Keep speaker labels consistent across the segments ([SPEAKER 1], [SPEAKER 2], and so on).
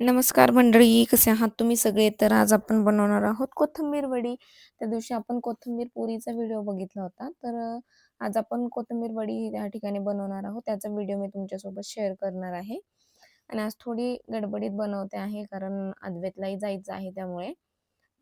[SPEAKER 1] नमस्कार मंडळी कसे आहात तुम्ही सगळे? तर आज आपण बनवणार आहोत कोथिंबीर वडी. त्या दिवशी आपण कोथिंबीर पुरीचा व्हिडिओ बघितला होता. तर आज आपण कोथिंबीर वडी या ठिकाणी बनवणार आहोत. त्याचा व्हिडिओ मी तुमच्यासोबत शेअर करणार आहे. आणि आज थोडी गडबडीत बनवते आहे कारण अद्वैतलाही जायचं आहे त्यामुळे.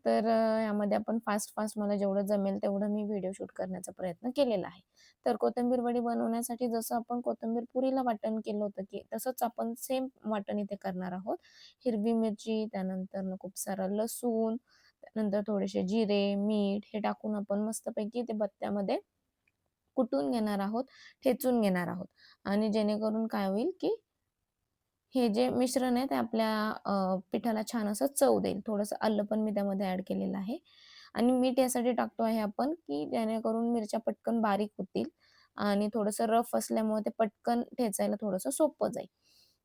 [SPEAKER 1] तर यामध्ये आपण फास्ट फास्ट मला जेवढं जमेल तेवढं मी व्हिडिओ शूट करण्याचा प्रयत्न केलेला आहे. तर कोथिंबीर वडी बनवण्यासाठी जसं आपण कोथिंबीर पुरीला वाटण केलं होतं की तसंच आपण सेम वाटण इथे करणार आहोत. हिरवी मिरची त्यानंतर खूप सारा लसूण त्यानंतर थोडेसे जिरे मीठ हे टाकून आपण मस्तपैकी ते बत्त्यामध्ये कुटून घेणार आहोत ठेचून घेणार आहोत. आणि जेणेकरून काय होईल की हे जे मिश्रण आहे ते आपल्या पिठाला छान असं चव देईल. थोडंसं आलं पण मी त्यामध्ये ऍड केलेलं आहे. आणि मीठ यासाठी टाकतो आहे आपण की जेणेकरून मिरच्या पटकन बारीक होतील आणि थोडंसं रफ असल्यामुळे ते पटकन ठेचायला थोडंसं सोपं जाईल.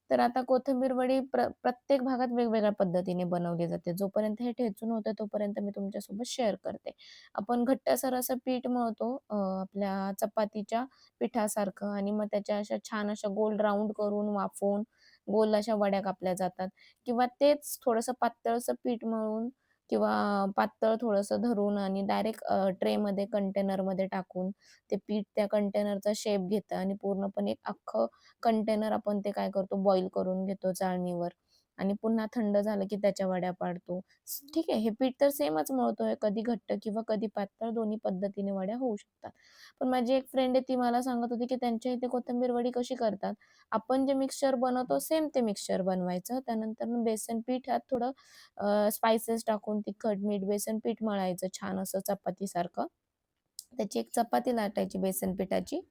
[SPEAKER 1] तर आता कोथिंबीर वडी प्र प्रत्येक भागात वेगवेगळ्या पद्धतीने बनवली जाते. जोपर्यंत हे ठेचून होतं तोपर्यंत मी तुमच्यासोबत शेअर करते. आपण घट्टसर असं पीठ मळतो आपल्या चपातीच्या पिठासारखं आणि मग त्याच्या अशा छान अशा गोल राऊंड करून वाफवून गोल अशा वड्या कापल्या जातात किंवा तेच थोडंसं पातळसं पीठ मळून किंवा पातळ थोडंसं धरून आणि डायरेक्ट ट्रेमध्ये कंटेनरमध्ये टाकून ते पीठ त्या कंटेनरचा शेप घेतं आणि पूर्णपणे एक अख्खं कंटेनर आपण ते काय करतो बॉईल करून घेतो चाळणीवर आणि पुन्हा थंड झालं की त्याच्या वड्या पाडतो. ठीक आहे हे पीठ तर सेमच मळतोय कधी घट्ट किंवा कधी पातळ दोन्ही पद्धतीने वड्या होऊ शकतात. पण माझी एक फ्रेंड आहे ती मला सांगत होती की त्यांच्या इथे कोथिंबीर वडी कशी करतात? आपण जे मिक्सचर बनवतो सेम ते मिक्सचर बनवायचं. त्यानंतर बेसन पीठात थोडं स्पायसेस टाकून तिखट मीठ बेसन पीठ मळायचं छान असं चपातीसारखं. त्याची एक चपाती लाटायची बेसन पिठाची.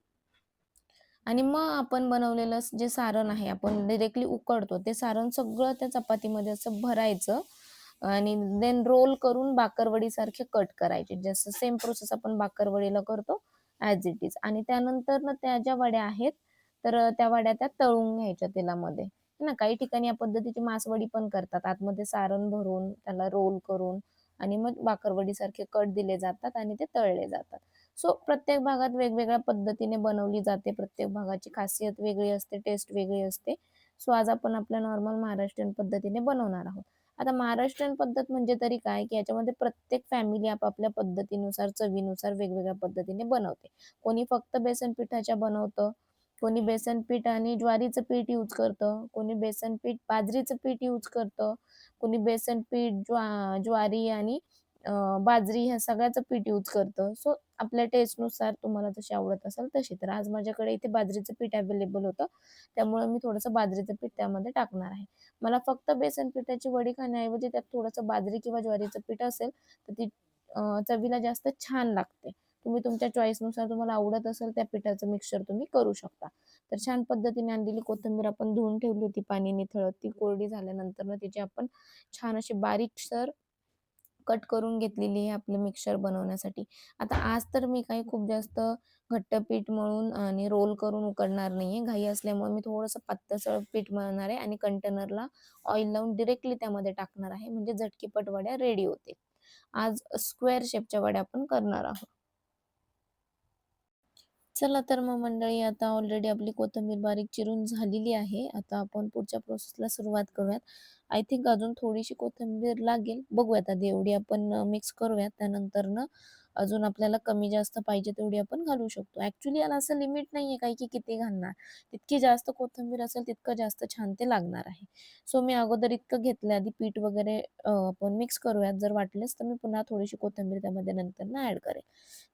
[SPEAKER 1] आणि मग आपण बनवलेलं जे सारण आहे आपण डिरेक्टली उकडतो. ते सारण सगळं त्या चपातीमध्ये असं भरायचं आणि देन रोल करून बाकरवडीसारखे कट करायचे. जसं सेम प्रोसेस आपण बाकरवडीला करतो ॲज इट इज आणि त्यानंतर ना त्या ज्या वड्या आहेत तर त्या वड्या त्या तळून घ्यायच्या तेलामध्ये. ना? काही ठिकाणी या पद्धतीची मासवडी पण करतात. आतमध्ये सारण भरून त्याला रोल करून आणि मग बाकरवडीसारखे कट दिले जातात आणि ते तळले जातात. सो प्रत्येक भागात वेगवेगळ्या पद्धतीने बनवली जाते. प्रत्येक भागाची खासियत वेगळी असते टेस्ट वेगळी असते. सो आज आपण आपल्या नॉर्मल महाराष्ट्रीयन पद्धतीने बनवणार आहोत. आता महाराष्ट्रीयन पद्धत म्हणजे तरी काय? की याच्यामध्ये प्रत्येक फॅमिली आपापल्या पद्धतीनुसार चवीनुसार वेगवेगळ्या पद्धतीने बनवते. कोणी फक्त बेसन पिठाच्या बनवतं कोणी बेसन पीठ आणि ज्वारीचं पीठ यूज करतं कोणी बेसन पीठ बाजरीचं पीठ यूज करतं कोणी बेसन पीठ ज्वा ज्वारी आणि बाजरी ह्या सगळ्याचं पीठ यूज करतं. सो आपल्या टेस्टनुसार तुम्हाला जशी आवडत असेल तशी. तर आज माझ्याकडे इथे बाजरीचं पीठ अवेलेबल होतं. त्यामुळे मी थोडंसं बाजरीचं पीठ त्यामध्ये टाकणार आहे. मला फक्त बेसन पिठाची वडी खाण्याऐवजी त्यात थोडंसं बाजरी किंवा ज्वारीचं पीठ असेल तर ती चवीला जास्त छान लागते. तुम्ही तुमच्या चॉईसनुसार तुम्हाला आवडत असेल त्या पिठाचं मिक्सचर तुम्ही करू शकता. तर छान पद्धतीने आणलेली कोथिंबीर आपण धुवून ठेवली होती पाणी निथळत ती कोरडी झाल्यानंतर ना तिची आपण छान अशी बारीकसर कट करून घेतलेली आहे आपलं मिक्सर बनवण्यासाठी. आता आज तर मी काही खूप जास्त घट्ट पीठ मळून आणि रोल करून उकडणार नाहीये. घाई असल्यामुळे मी थोडंसं पातळसळ पीठ मळणार आहे आणि कंटेनरला ऑइल लावून डिरेक्टली त्यामध्ये टाकणार आहे. म्हणजे झटकीपट वड्या रेडी होतील. आज स्क्वेअर शेपच्या वड्या आपण करणार आहोत. चला तर मग मंडळी आता ऑलरेडी आपली कोथिंबीर बारीक चिरून झालेली आहे. आता आपण पुढच्या प्रोसेसला सुरुवात करूयात. आय थिंक अजून थोडीशी कोथिंबीर लागेल. बघूयात आधी एवढी आपण मिक्स करूयात. त्यानंतर ना अजून आपल्याला कमी जास्त पाहिजे तेवढी आपण घालू शकतो. ऍक्च्युली याला असं लिमिट नाहीये काही की किती घालणार. तितकी जास्त कोथिंबीर असेल तितकं जास्त छान ते लागणार आहे. सो मी अगोदर इतकं घेतलं आधी पीठ वगैरे आपण मिक्स करूयात. जर वाटलेच तर मी पुन्हा थोडीशी कोथिंबीर त्यामध्ये नंतर ना ऍड करेल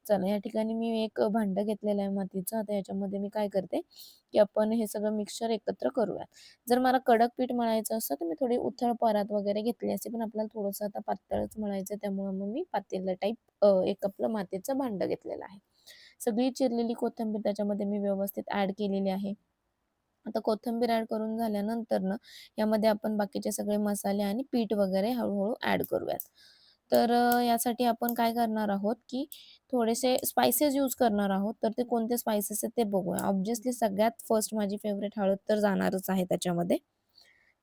[SPEAKER 1] चला या ठिकाणी मी एक भांडं घेतलेलं आहे मातीचं. आता याच्यामध्ये मी काय करते की आपण हे सगळं मिक्सचर एकत्र करूयात. जर मला कडक पीठ मळायचं असतं तर मी थोडी उथळ परात वगैरे घेतली असते पण आपल्याला थोडंसं आता पातळच मळायचं त्यामुळे मग मी पातेलं टाईप एक आपलं मातीचं भांडं घेतलेलं आहे. सगळी चिरलेली कोथिंबीर त्याच्यामध्ये मी व्यवस्थित ऍड केलेली आहे. आता कोथिंबीर ऍड करून झाल्यानंतर ना यामध्ये आपण बाकीचे सगळे मसाले आणि पीठ वगैरे हळूहळू ऍड करूयात. तर यासाठी आपण काय करणार आहोत की थोडेसे स्पायसेस यूज करणार आहोत. तर ते कोणते स्पायसेस आहेत ते बघूया. ऑब्व्हियसली सगळ्यात फर्स्ट माझी फेवरेट हळद तर जाणारच आहे त्याच्यामध्ये.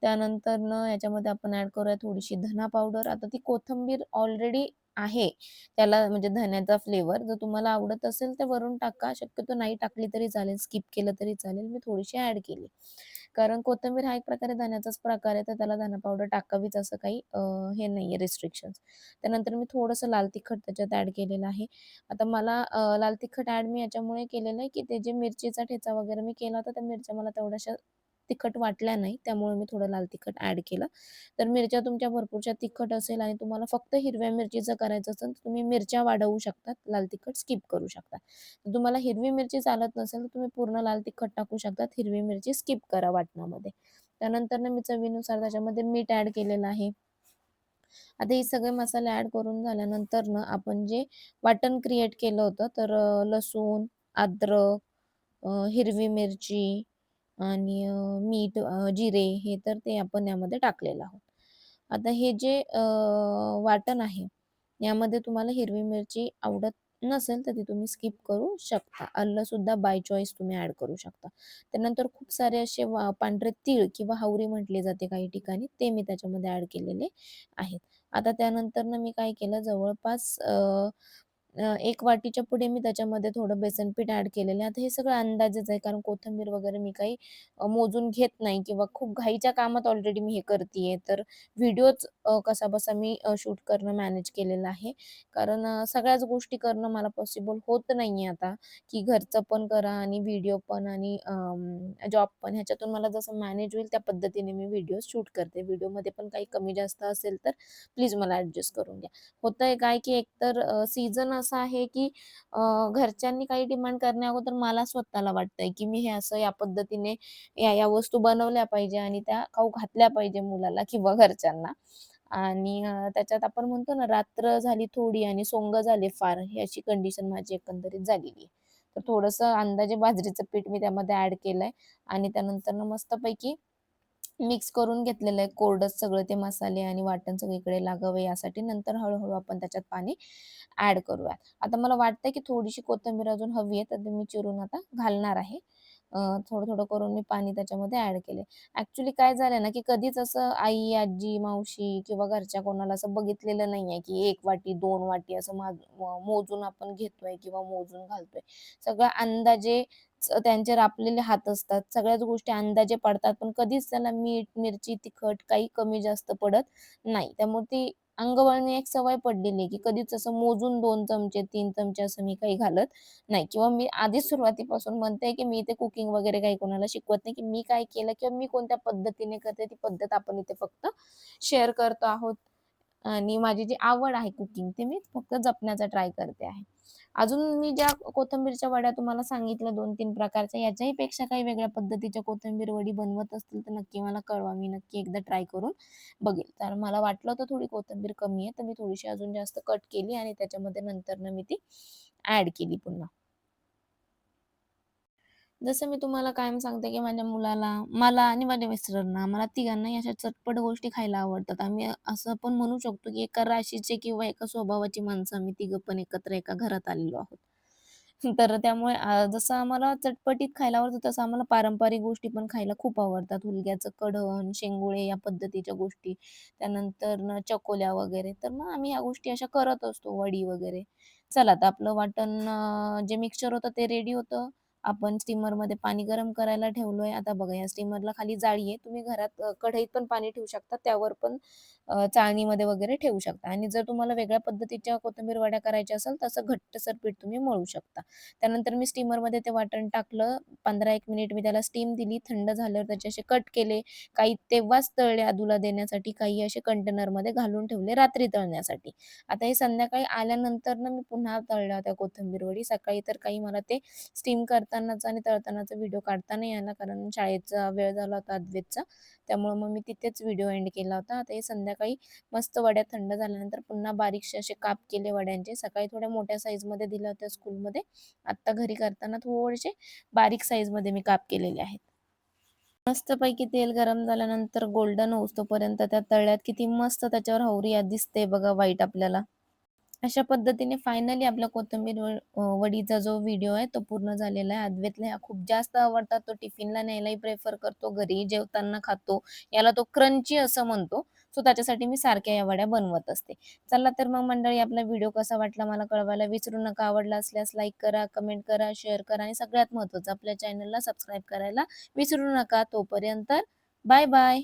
[SPEAKER 1] त्यानंतर न याच्यामध्ये आपण ऍड करूया थोडीशी धना पावडर आता ती कोथिंबीर ऑलरेडी आहे. त्याला म्हणजे धन्याचा फ्लेवर जर तुम्हाला आवडत असेल तर वरून टाका. शक्यतो नाही टाकली तरी चालेल. स्किप केलं तरी चालेल. मी थोडीशी ऍड केली. कारण कोथिंबीर हा एक प्रकारे धण्याचाच प्रकार आहे, तर त्याला धना पावडर टाकावीच असं काही हे नाहीये रिस्ट्रिक्शन त्यानंतर मी थोडंसं लाल तिखट त्याच्यात ऍड केलेलं आहे. आता मला लाल तिखट ऍड मी याच्यामुळे केलेलं आहे, की ते जे मिरचीचा ठेचा वगैरे मी केला होता, त्या मिरच्या मला तेवढ्याशा तिखट वाटल्या नाही, त्यामुळे मी थोडं लाल तिखट ॲड केलं. तर मिरच्या तुमच्या भरपूरशा तिखट असेल आणि तुम्हाला फक्त हिरव्या मिरचीचं करायचं असेल, तर तुम्ही मिरच्या वाढवू शकतात, लाल तिखट स्किप करू शकता. तर तुम्हाला हिरवी मिरची चालत नसेल, तर तुम्ही पूर्ण लाल तिखट टाकू शकतात, हिरवी मिरची स्किप करा वाटणामध्ये. त्यानंतर ना मी चवीनुसार त्याच्यामध्ये मीठ ॲड केलेलं आहे. आता हे सगळे मसाले ॲड करून झाल्यानंतर ना, आपण जे वाटण क्रिएट केलं होतं, तर लसूण, अद्रक, हिरवी मिरची आणि अ, मीठ, अ, जिरे हे तर ते आपण यामध्ये टाकलेलं आहोत. आता हे जे अ, वाटण आहे, यामध्ये तुम्हाला हिरवी मिरची आवडत नसेल, तर ती तुम्ही स्किप करू शकता. आलंसुद्धा बाय चॉईस तुम्ही ॲड करू शकता. त्यानंतर खूप सारे असे वा पांढरे तीळ किंवा हावरी म्हटले जाते काही ठिकाणी, ते मी त्याच्यामध्ये ॲड केलेले आहेत. आता त्यानंतर ना मी काय केलं जवळपास अ, एक वाटीच्या पुढे मी त्याच्यामध्ये थोडं बेसन पीठ ॲड केलेलं आहे. आता हे सगळं अंदाजेच आहे कारण कोथिंबीर वगैरे मी काही मोजून घेत नाही किंवा खूप घाईच्या कामात ऑलरेडी मी हे करतीये. तर व्हिडिओच कसा बसा मी शूट करणं मॅनेज केलेलं आहे. कारण सगळ्याच गोष्टी करणं मला पॉसिबल होत नाहीये आता, की घरचं पण करा आणि व्हिडिओ पण आणि जॉब पण. ह्याच्यातून मला जसं मॅनेज होईल त्या पद्धतीने मी व्हिडिओज शूट करते. व्हिडिओमध्ये पण काही कमी जास्त असेल तर प्लीज मला ऍडजस्ट करून घ्या. होतंय काय, की एकतर सीझन असं आहे, की घरच्यांनी काही डिमांड करण्या अगोदर मला स्वतःला वाटतंय, की मी हे असं या पद्धतीने या-या वस्तू बनवल्या पाहिजे आणि त्या खाऊ घातल्या पाहिजे मुलाला किंवा घरच्यांना. आणि त्याच्यात आपण म्हणतो ना, रात्र झाली थोडी आणि सोंग झाले फार, ही अशी कंडिशन माझी एकंदरीत झालेली आहे. तर थोडस अंदाजे बाजरीचं पीठ मी त्यामध्ये ऍड केलंय आणि त्यानंतर मस्तपैकी मिक्स करून घेतलेलं आहे कोरडंच सगळं ते मसाले आणि वाटण सगळीकडे लागावं यासाठी. नंतर हळूहळू आपण त्याच्यात पाणी ॲड करूयात आता मला वाटतंय की थोडीशी कोथिंबीर अजून हवी आहे, तर मी चिरून आता घालणार आहे. थोडं-थोडं करून मी पाणी त्याच्यामध्ये ऍड केले ऍक्च्युली काय झालं ना, की कधीच असं आई, आजी, मावशी किंवा घरच्या कोणाला असं बघितलेलं नाहीये, की एक वाटी, दोन वाटी असं मा मोजून आपण घेतोय किंवा मोजून घालतोय. सगळं अंदाजे त्यांचे रापलेले हात असतात. सगळ्याच गोष्टी अंदाजे पडतात, पण कधीच त्याला मीठ, मिरची, तिखट काही कमी जास्त पडत नाही. त्यामुळे ती अंगवळणी एक सवय पडलेली की कधीच असं मोजून दोन चमचे, तीन चमचे असं मी काही घालत नाही किंवा मी आधीच सुरुवातीपासून म्हणते, की मी इथे कुकिंग वगैरे काही कोणाला शिकवत नाही, की मी काय केलं किंवा मी कोणत्या पद्धतीने करते ती पद्धत आपण इथे फक्त शेअर करतो आहोत. आणि माझी जी आवड आहे कुकिंग ती मी फक्त जपण्याचा ट्राय करते आहे. अजून मी ज्या कोथिंबीरच्या वड्या तुम्हाला सांगितल्या 2-3 प्रकारच्या, याच्याही पेक्षा काही वेगळ्या पद्धतीच्या कोथंबीर वडी बनवत असतील तर नक्की मला कळवा. मी नक्की एकदा ट्राय करून बघेल. तर मला वाटलं होतं थोडी कोथिंबीर कमी आहे, तर मी थोडीशी अजून जास्त कट केली आणि त्याच्यामध्ये नंतरनं मी ती ॲड केली पुन्हा. जसं मी तुम्हाला कायम सांगते, की माझ्या मुलाला, मला आणि माझ्या मिस्टरांना, मला तिघांनाही अशा चटपट गोष्टी खायला आवडतात. आम्ही असं पण म्हणू शकतो, की एका राशीचे किंवा एका स्वभावाची माणसं आम्ही तिघं पण एकत्र एका घरात आलेलो आहोत. तर त्यामुळे जसं आम्हाला चटपटीत खायला आवडतं, तसं आम्हाला पारंपरिक गोष्टी पण खायला खूप आवडतात. हुलग्याचं कढण, शेंगुळे या पद्धतीच्या गोष्टी. त्यानंतर चकोल्या वगैरे. तर मग आम्ही या गोष्टी अशा करत असतो, वडी वगैरे. चला तर आपलं वाटण जे मिक्सचर होतं ते रेडी होतं. आपण स्टीमरमध्ये पाणी गरम करायला ठेवलोय. आता बघा या स्टीमरला खाली जाळी आहे. तुम्ही घरात कढईत पण पाणी ठेवू शकता. त्यावर पण चाळणीमध्ये वगैरे ठेवू शकता आणि जर तुम्हाला वेगळ्या पद्धतीच्या कोथिंबीर वड्या करायच्या असेल, तसं घट्टसर पीठ तुम्ही मळू शकता. त्यानंतर मी स्टीमरमध्ये ते वाटण टाकलं. 15-1 मिनिट मी त्याला स्टीम दिली. थंड झाल्यावर त्याचे असे कट केले. काही तेव्हाच तळले आदूला देण्यासाठी, काही असे कंटेनरमध्ये घालून ठेवले रात्री तळण्यासाठी. आता हे संध्याकाळी आल्यानंतर मी पुन्हा तळल्या होत्या कोथिंबीर वडी. सकाळी तर काही मला ते स्टीम करतानाचा आणि तळतानाचा व्हिडिओ काढता नाही आला, कारण शाळेचा वेळ झाला होता अद्वेतचा त्यामुळे मग मी तिथेच व्हिडिओ एंड केला होता. आता हे संध्याकाळी मस्त वड्या थंड झाल्यानंतर पुन्हा बारीकसे असे काप केले वड्यांचे. सकाळी थोड्या मोठ्या साईजमध्ये दिल्या होत्या स्कूलमध्ये. आत्ता घरी करताना थोडेसे बारीक साईजमध्ये मी काप केलेले आहेत. मस्तपैकी तेल गरम झाल्यानंतर गोल्डन होतोपर्यंत त्या तळल्यात. किती मस्त त्याच्यावर हवरी दिसते बघा व्हाईट आपल्याला. अशा पद्धतीने फायनली आपला कोथिंबीर वडीचा जो व्हिडिओ आहे तो पूर्ण झालेला आहे. अद्वैतला ह्या खूप जास्त आवडतात. तो टिफिनला न्यायलाही प्रेफर करतो. घरी जेवताना खातो. याला तो क्रंची असं म्हणतो. सो त्याच्यासाठी मी सारख्या या वड्या बनवत असते चला तर मग मंडळी आपला व्हिडिओ कसा वाटला मला कळवायला विसरू नका आवडला असल्यास लाईक करा कमेंट करा शेअर करा आणि सगळ्यात महत्वाचं आपल्या चॅनलला सबस्क्राईब करायला विसरू नका तोपर्यंत बाय बाय